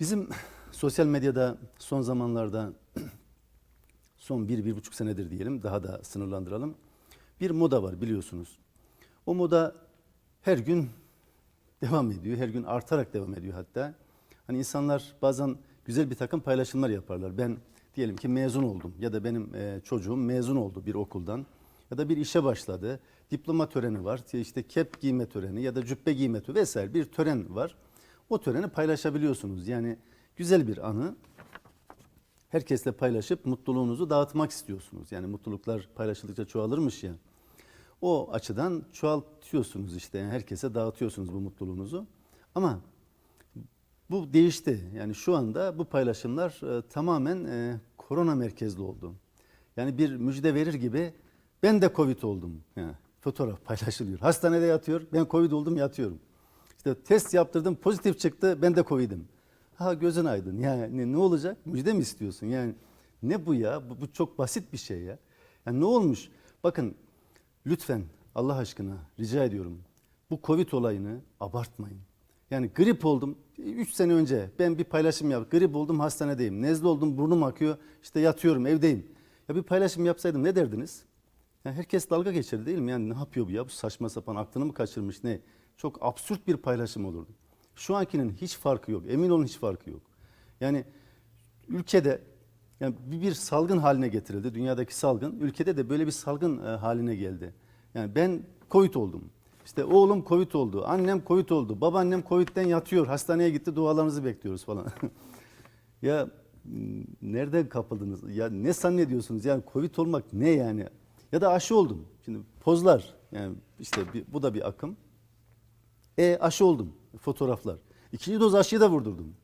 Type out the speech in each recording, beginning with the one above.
Bizim sosyal medyada son zamanlarda son bir, bir buçuk senedir diyelim daha da sınırlandıralım. Bir moda var biliyorsunuz. O moda her gün devam ediyor. Her gün artarak devam ediyor hatta. Hani insanlar bazen güzel bir takım paylaşımlar yaparlar. Ben diyelim ki mezun oldum ya da benim e, çocuğum mezun oldu bir okuldan ya da bir işe başladı. Diploma töreni var. işte kep giyme töreni ya da cübbe giyme töreni vesaire bir tören var. O töreni paylaşabiliyorsunuz. Yani güzel bir anı herkesle paylaşıp mutluluğunuzu dağıtmak istiyorsunuz. Yani mutluluklar paylaşıldıkça çoğalırmış ya. O açıdan çoğaltıyorsunuz işte. Yani herkese dağıtıyorsunuz bu mutluluğunuzu. Ama bu değişti. Yani şu anda bu paylaşımlar e, tamamen e, korona merkezli oldu. Yani bir müjde verir gibi ben de Covid oldum. Yani fotoğraf paylaşılıyor. Hastanede yatıyor. Ben Covid oldum yatıyorum. İşte test yaptırdım pozitif çıktı. Ben de Covid'im. Ha gözün aydın. Yani ne, olacak? Müjde mi istiyorsun? Yani ne bu ya? Bu, bu çok basit bir şey ya. Yani ne olmuş? Bakın lütfen Allah aşkına rica ediyorum. Bu Covid olayını abartmayın. Yani grip oldum 3 sene önce ben bir paylaşım yaptım. Grip oldum hastanedeyim. Nezle oldum burnum akıyor. İşte yatıyorum evdeyim. Ya bir paylaşım yapsaydım ne derdiniz? Ya herkes dalga geçer değil mi? Yani ne yapıyor bu ya? Bu saçma sapan aklını mı kaçırmış ne? Çok absürt bir paylaşım olurdu. Şu ankinin hiç farkı yok. Emin olun hiç farkı yok. Yani ülkede yani bir, salgın haline getirildi. Dünyadaki salgın. Ülkede de böyle bir salgın e, haline geldi. Yani ben Covid oldum. İşte oğlum Covid oldu. Annem Covid oldu. Babaannem Covid'den yatıyor. Hastaneye gitti. Dualarınızı bekliyoruz falan. ya nereden kapıldınız? Ya ne zannediyorsunuz? Yani Covid olmak ne yani? Ya da aşı oldum. Şimdi pozlar. Yani işte bir, bu da bir akım. E aşı oldum. Fotoğraflar. İkinci doz aşıyı da vurdurdum.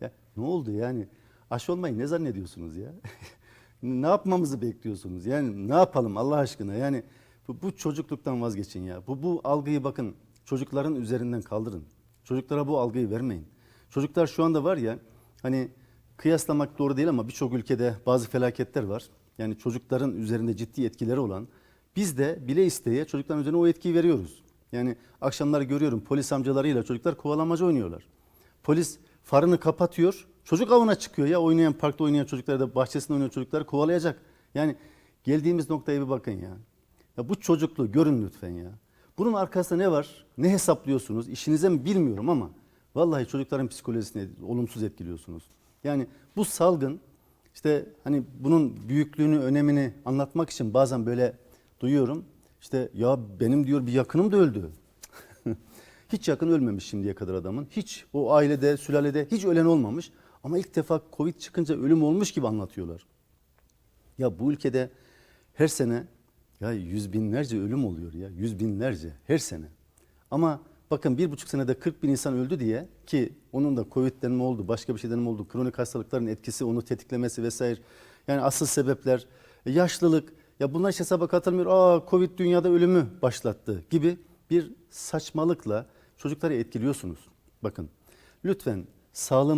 Ya ne oldu yani? Aşı olmayı ne zannediyorsunuz ya? ne yapmamızı bekliyorsunuz? Yani ne yapalım Allah aşkına? Yani bu, bu çocukluktan vazgeçin ya. Bu, bu algıyı bakın çocukların üzerinden kaldırın. Çocuklara bu algıyı vermeyin. Çocuklar şu anda var ya hani kıyaslamak doğru değil ama birçok ülkede bazı felaketler var. Yani çocukların üzerinde ciddi etkileri olan biz de bile isteye çocukların üzerine o etkiyi veriyoruz. Yani akşamlar görüyorum polis amcalarıyla çocuklar kovalamacı oynuyorlar. Polis farını kapatıyor. Çocuk avına çıkıyor ya oynayan parkta oynayan çocuklar da bahçesinde oynayan çocukları kovalayacak. Yani geldiğimiz noktaya bir bakın ya. Ya bu çocukluğu görün lütfen ya. Bunun arkasında ne var? Ne hesaplıyorsunuz? İşinize mi bilmiyorum ama vallahi çocukların psikolojisini olumsuz etkiliyorsunuz. Yani bu salgın işte hani bunun büyüklüğünü, önemini anlatmak için bazen böyle duyuyorum. İşte ya benim diyor bir yakınım da öldü. hiç yakın ölmemiş şimdiye kadar adamın. Hiç o ailede, sülalede hiç ölen olmamış. Ama ilk defa Covid çıkınca ölüm olmuş gibi anlatıyorlar. Ya bu ülkede her sene ya yüz binlerce ölüm oluyor ya. Yüz binlerce her sene. Ama bakın bir buçuk senede 40 bin insan öldü diye ki onun da Covid'den mi oldu, başka bir şeyden mi oldu, kronik hastalıkların etkisi, onu tetiklemesi vesaire. Yani asıl sebepler yaşlılık, ya bunlar hiç hesaba katılmıyor. Aa Covid dünyada ölümü başlattı gibi bir saçmalıkla çocukları etkiliyorsunuz. Bakın lütfen sağlığımız